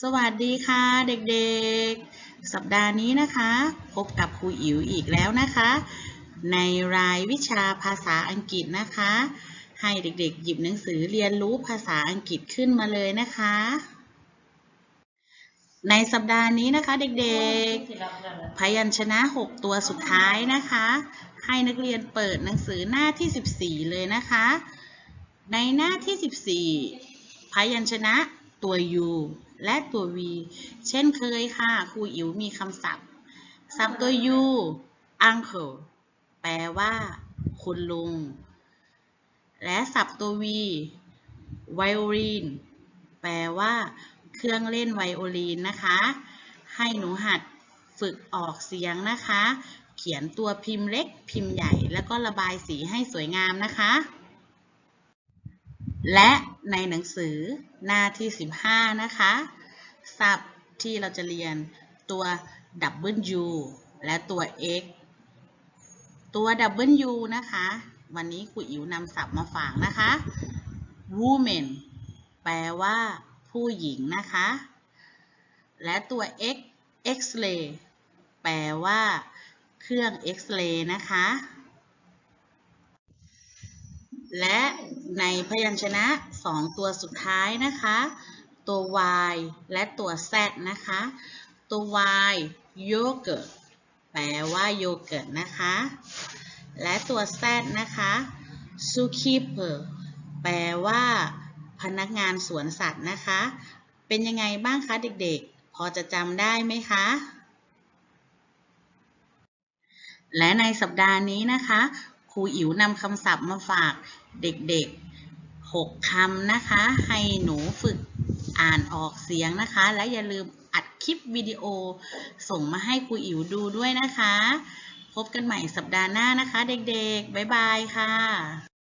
สวัสดีค่ะเด็กๆ สัปดาห์นี้นะคะ พบกับครูอิ๋วอีกแล้วนะคะ ในรายวิชาภาษาอังกฤษนะคะ ให้เด็กๆ หยิบหนังสือเรียนรู้ภาษาอังกฤษขึ้นมาเลยนะคะ ในสัปดาห์นี้นะคะเด็กๆ พยัญชนะ 6 ตัวสุดท้ายนะคะ ให้นักเรียนเปิดหนังสือหน้าที่ 14 เลยนะคะ ในหน้าที่ 14 พยัญชนะตัว U และตัว V เช่นเคยค่ะครูอิ๋วมีคำศัพท์ ศัพท์ตัว U uncle แปลว่า คุณลุง และศัพท์ตัว V violin แปลว่า เครื่องเล่นไวโอลินนะคะ ให้หนูหัดฝึกออกเสียงนะคะ เขียนตัวพิมพ์เล็ก พิมพ์ใหญ่ แล้วก็ระบายสีให้สวยงามนะคะ และ ในหนังสือหน้าที่ 15 นะคะศัพท์ที่เราจะเรียนตัว W และตัว X ตัว W นะคะ วันนี้ครูอิ๋วนำศัพท์มาฝากนะคะ woman แปลว่า ผู้หญิงนะคะ และตัว X X-ray แปลว่า เครื่อง X-ray นะคะ และในพยัญชนะ 2 ตัวสุดท้ายนะคะ ตัว y และตัว z นะคะ ตัว y yogurt แปลว่าโยเกิร์ตนะคะ และตัว z นะคะ zookeeper แปลว่าพนักงานสวนสัตว์นะคะ เป็นยังไงบ้างคะเด็กๆ พอจะจำได้ไหมคะ และในสัปดาห์นี้นะคะ ครูอิ๋วนำคำศัพท์มาฝากเด็กๆ 6คำนะคะ ให้หนูฝึกอ่านออกเสียงนะคะ และอย่าลืมอัดคลิปวิดีโอส่งมาให้ครูอิ๋วดูด้วยนะคะ พบกันใหม่สัปดาห์หน้านะคะ เด็กๆ บ๊ายบายค่ะ